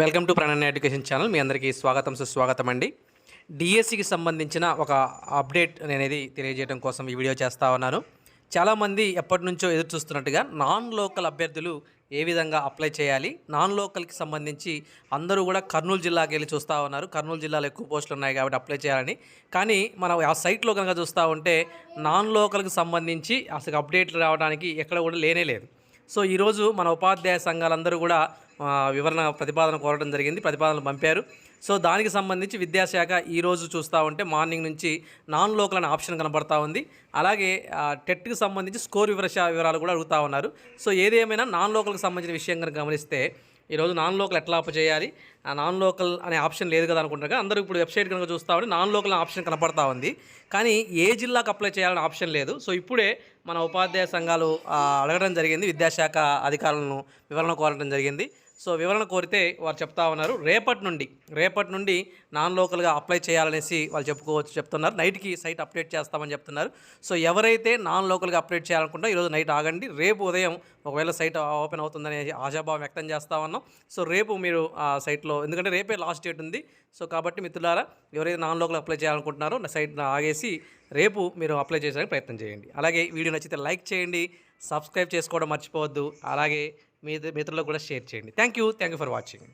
Welcome to Prananya education channel. మీ అందరికీ స్వాగతం సుస్వాగతం అండి. డిఎస్సికి సంబంధించిన ఒక అప్డేట్ అనేది తెలియజేయడం కోసం ఈ వీడియో చేస్తా ఉన్నాను. చాలామంది ఎప్పటి నుంచో ఎదురు చూస్తున్నట్టుగా నాన్ లోకల్ అభ్యర్థులు ఏ విధంగా అప్లై చేయాలి నాన్ లోకల్కి సంబంధించి అందరూ కూడా కర్నూలు జిల్లాకి వెళ్ళి చూస్తూ ఉన్నారు. కర్నూలు జిల్లాలో ఎక్కువ పోస్టులు ఉన్నాయి కాబట్టి అప్లై చేయాలని. కానీ మనం ఆ సైట్లో కనుక చూస్తూ ఉంటే నాన్ లోకల్కి సంబంధించి అసలు అప్డేట్లు రావడానికి ఎక్కడ కూడా లేనే లేదు. సో ఈరోజు మన ఉపాధ్యాయ సంఘాలందరూ కూడా వివరణ ప్రతిపాదన కోరడం జరిగింది ప్రతిపాదనలు పంపారు. సో దానికి సంబంధించి విద్యాశాఖ ఈరోజు చూస్తూ ఉంటే మార్నింగ్ నుంచి నాన్ లోకల్ అనే ఆప్షన్ కనబడతా ఉంది. అలాగే టెట్కి సంబంధించి స్కోర్ వివరశ వివరాలు కూడా అడుగుతూ ఉన్నారు. సో ఏదేమైనా నాన్ లోకల్కి సంబంధించిన విషయం కనుక గమనిస్తే ఈరోజు నాన్ లోకల్ ఎట్లా అప్ చేయాలి? ఆ నాన్ లోకల్ అనే ఆప్షన్ లేదు కదా అనుకుంటారు అందరూ ఇప్పుడు వెబ్సైట్ కనుక చూస్తా ఉంటే నాన్ లోకల్ ఆప్షన్ కనపడతా ఉంది. కానీ ఏ జిల్లాకు అప్లై చేయాలనే ఆప్షన్ లేదు. సో ఇప్పుడే మన ఉపాధ్యాయ సంఘాలు అడగడం జరిగింది. విద్యాశాఖ అధికారులను వివరణ కోరడం జరిగింది. సో వివరణ కోరితే వారు చెప్తా ఉన్నారు. రేపటి నుండి రేపటి నుండి నాన్ లోకల్గా అప్లై చేయాలనేసి వాళ్ళు చెప్పుకోవచ్చు చెప్తున్నారు. నైట్కి సైట్ అప్డేట్ చేస్తామని చెప్తున్నారు. సో ఎవరైతే నాన్ లోకల్గా అప్డేట్ చేయాలనుకుంటా ఈరోజు నైట్ ఆగండి. రేపు ఉదయం ఒకవేళ సైట్ ఓపెన్ అవుతుందనే ఆశాభావం వ్యక్తం చేస్తా ఉన్నాం. సో రేపు మీరు ఆ సైట్లో ఎందుకంటే రేపే లాస్ట్ డేట్ ఉంది. సో కాబట్టి మిత్రులారా ఎవరైతే నాన్ లోకల్ అప్లై చేయాలనుకుంటున్నారో నా సైట్ ఆగేసి రేపు మీరు అప్లై చేసేందుకు ప్రయత్నం చేయండి. అలాగే వీడియో నచ్చితే లైక్ చేయండి. సబ్స్క్రైబ్ చేసుకోవడం మర్చిపోవద్దు. అలాగే మీ మిత్రులకు కూడా షేర్ చేయండి. Thank you thank you for watching